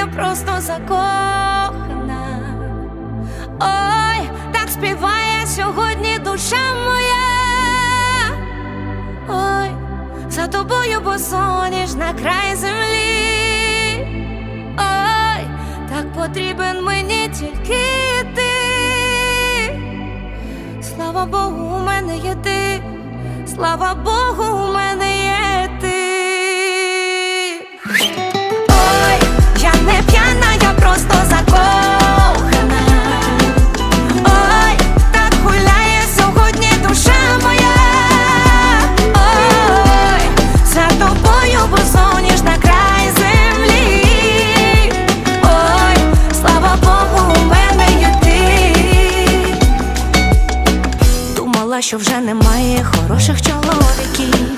я просто закохана. Ой, так співає сьогодні душа моя. Ой, за тобою босоніж на край землі. Ой, так потрібен мені тільки ти. Слава Богу, у мене є ти. Слава Богу, у що вже немає хороших чоловіків.